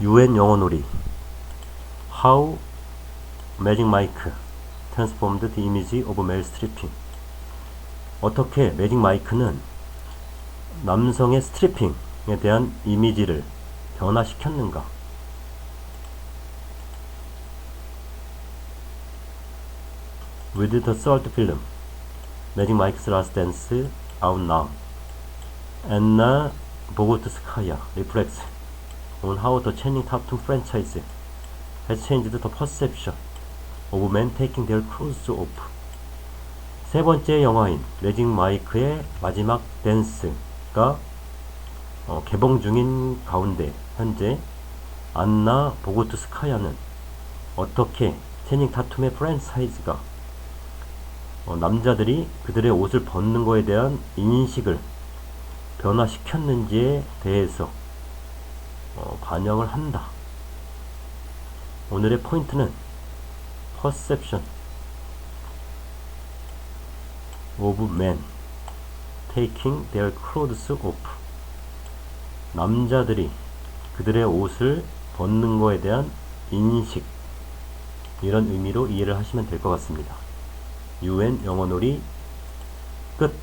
UN 영어놀이 How Magic Mike Transformed the Image of Male Stripping 어떻게 매직 마이크는 남성의 스트리핑에 대한 이미지를 변화시켰는가 With the salt film Magic Mike's Last Dance Out Now Anna Bogutskaya reflects on how the Channing Tatum franchise has changed the perception of men taking their clothes off. 세 번째 영화인 매직 마이크의 마지막 댄스가 어, 개봉 중인 가운데 현재 안나 보고투스카야는 어떻게 체닝 타툼의 프랜차이즈가 어, 남자들이 그들의 옷을 벗는 것에 대한 인식을 변화시켰는지에 대해서 어, 반영을 한다. 오늘의 포인트는 perception of men taking their clothes off. 남자들이 그들의 옷을 벗는 것에 대한 인식 이런 의미로 이해를 하시면 될 것 같습니다. UN 영어놀이 끝